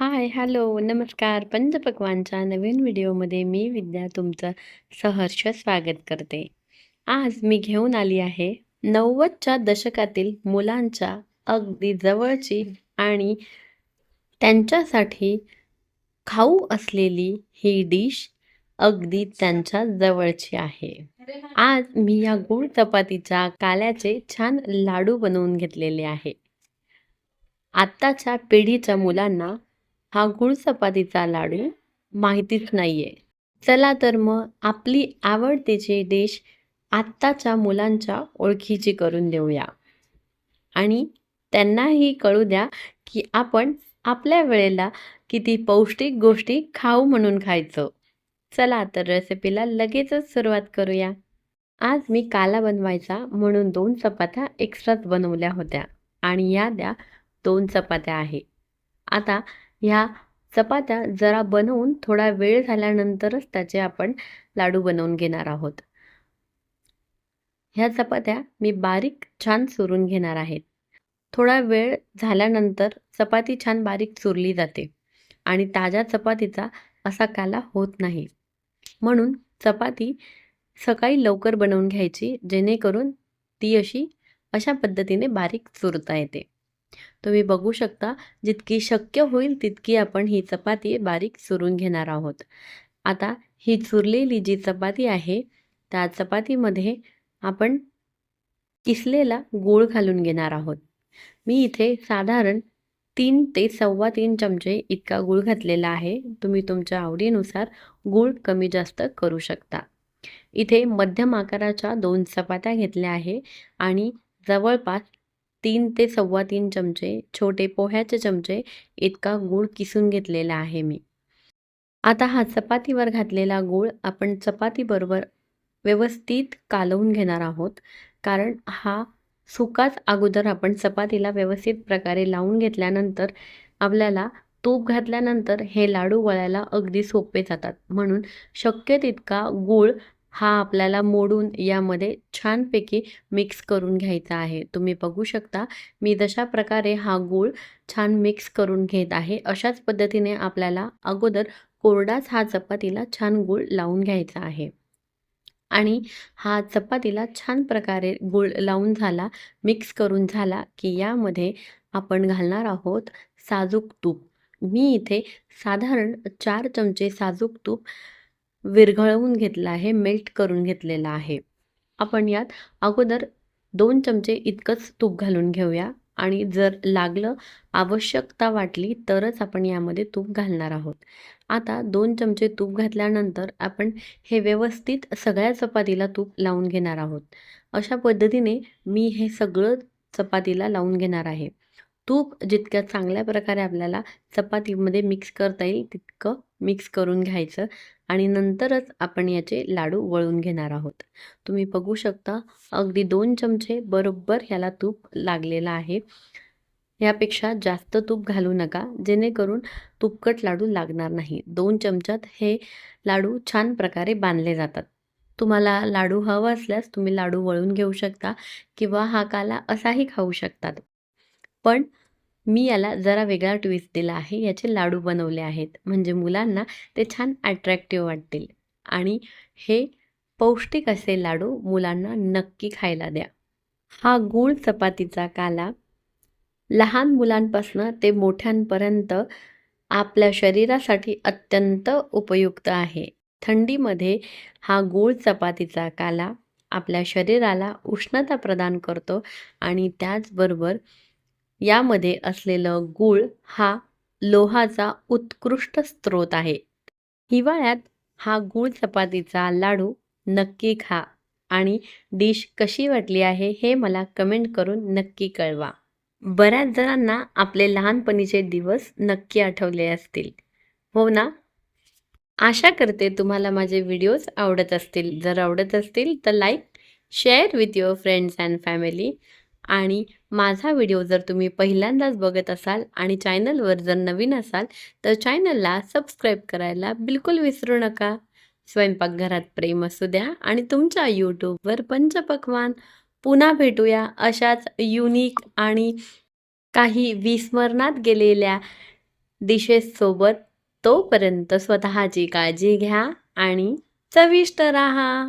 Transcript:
हाय, hello, नमस्कार. पंचपक्वान्नच्या नवीन व्हिडिओमध्ये मी विद्या तुमचं सहर्ष स्वागत करते. आज मी घेऊन आली आहे 90च्या दशकातील मुलांच्या अगदी जवळची आणि त्यांच्यासाठी खाऊ असलेली ही डिश अगदी त्यांच्या जवळची आहे. आज मी या गूळ चपातीच्या काल्याचे छान लाडू बनवून घेतलेले आहे. आत्ताच्या पिढीच्या मुलांना हा गूळ चपातीचा लाडू माहितीच नाही आहे चला तर मग आपली आवडतीची डिश आत्ताच्या मुलांच्या ओळखीची करून देऊया. आणि त्यांनाही कळू द्या की आपण आपल्या वेळेला किती पौष्टिक गोष्टी खाऊ म्हणून खायचं चला तर रेसिपीला लगेचच सुरुवात करूया. आज मी काला बनवायचा म्हणून दोन चपात्या एक्स्ट्राच बनवल्या होत्या आणि या द्या दोन चपात्या आहे. आता ह्या चपात्या जरा बनवून थोडा वेळ झाल्यानंतरच त्याचे आपण लाडू बनवून घेणार आहोत. ह्या चपात्या मी बारीक छान चुरून घेणार आहे. थोडा वेळ झाल्यानंतर चपाती छान बारीक चुरली जाते आणि ताज्या चपातीचा असा काला होत नाही. म्हणून चपाती सकाळी लवकर बनवून घ्यायची जेणेकरून ती अशी अशा पद्धतीने बारीक चुरता येते. तुम्ही बघू शकता जितकी शक्य होईल तितकी आपण ही चपाती बारीक चुरून घेणार आहोत. आता ही चुरलेली जी चपाती आहे त्या चपातीमध्ये आपण किसलेला गूळ घालून घेणार आहोत. मी इथे साधारण तीन ते सव्वा तीन चमचे इतका गूळ घातलेला आहे. तुम्ही तुमच्या आवडीनुसार गूळ कमी जास्त करू शकता. इथे मध्यम आकाराच्या दोन चपात्या घेतल्या आहे आणि जवळपास तीन ते सव्वा तीन चमचे छोटे पोह्याचे चमचे इतका गूळ किसून घेतलेला आहे मी. आता हा चपातीवर घातलेला गूळ आपण चपातीबरोबर व्यवस्थित कालवून घेणार आहोत. कारण हा सुकाच अगोदर आपण चपातीला व्यवस्थित प्रकारे लावून घेतल्यानंतर आपल्याला तूप घातल्यानंतर हे लाडू वळायला अगदी सोपे जातात. म्हणून शक्य तितका गूळ हा आपल्याला मोडून यामध्ये छानपैकी मिक्स करून घ्यायचा आहे. तुम्ही बघू शकता मी जशा प्रकारे हा गूळ छान मिक्स करून घेत आहे. अशाच पद्धतीने आपल्याला अगोदर कोरडाच हा चपातीला छान गूळ लावून घ्यायचा आहे. आणि हा चपातीला छान प्रकारे गूळ लावून झाला, मिक्स करून झाला की यामध्ये आपण घालणार आहोत साजूक तूप. मी इथे साधारण चार चमचे साजूक तूप विरघळवून घेतलं आहे, मेल्ट करून घेतलेलं आहे. आपण यात अगोदर दोन चमचे इतकंच तूप घालून घेऊया आणि जर लागलं, आवश्यकता वाटली तरच आपण यामध्ये तूप घालणार आहोत. आता दोन चमचे तूप घातल्यानंतर आपण हे व्यवस्थित सगळ्या चपातीला तूप लावून घेणार आहोत. अशा पद्धतीने मी हे सगळं चपातीला लावून घेणार आहे. तूप जितक्या चांगल्या प्रकारे आपल्याला चपातीमध्ये मिक्स करता येईल तितकं मिक्स करून घ्यायचं आणि नंतरच आपण याचे लाडू वळून घेणार आहोत. तुम्ही बघू शकता अगदी दोन चमचे बरोबर ह्याला तूप लागलेलं आहे. यापेक्षा जास्त तूप घालू नका जेणेकरून तुपकट लाडू लागणार नाही. दोन चमच्यात हे लाडू छान प्रकारे बांधले जातात. तुम्हाला लाडू हवा असल्यास तुम्ही लाडू वळून घेऊ शकता किंवा हा काला असाही खाऊ शकतात. पण मी याला जरा वेगळा ट्विस्ट दिला आहे. याचे लाडू बनवले आहेत. म्हणजे मुलांना ते छान अट्रॅक्टिव्ह वाटतील आणि हे पौष्टिक असे लाडू मुलांना नक्की खायला द्या. हा गूळ चपातीचा काला लहान मुलांपासनं ते मोठ्यांपर्यंत आपल्या शरीरासाठी अत्यंत उपयुक्त आहे. थंडीमध्ये हा गूळ चपातीचा काला आपल्या शरीराला उष्णता प्रदान करतो आणि त्याचबरोबर यामध्ये असलेलं गूळ हा लोहाचा उत्कृष्ट स्रोत आहे. हिवाळ्यात हा गूळ चपातीचा लाडू नक्की खा आणि डिश कशी वाटली आहे हे मला कमेंट करून नक्की कळवा. बऱ्याच जणांना आपले लहानपणीचे दिवस नक्की आठवले असतील, हो ना? आशा करते तुम्हाला माझे व्हिडिओज आवडत असतील. जर आवडत असतील तर like, share with your friends and family आणि माझा व्हिडिओ जर तुम्ही पहिल्यांदाच बघत असाल आणि चॅनलवर जर नवीन असाल तर चॅनलला सबस्क्राईब करायला बिलकुल विसरू नका. स्वयंपाकघरात प्रेम असू द्या आणि तुमच्या यूट्यूबवर पंचपक्वान पुन्हा भेटूया अशाच युनिक आणि काही विस्मरणात गेलेल्या डिशेससोबत तोपर्यंत स्वतःची काळजी घ्या आणि चविष्ट राहा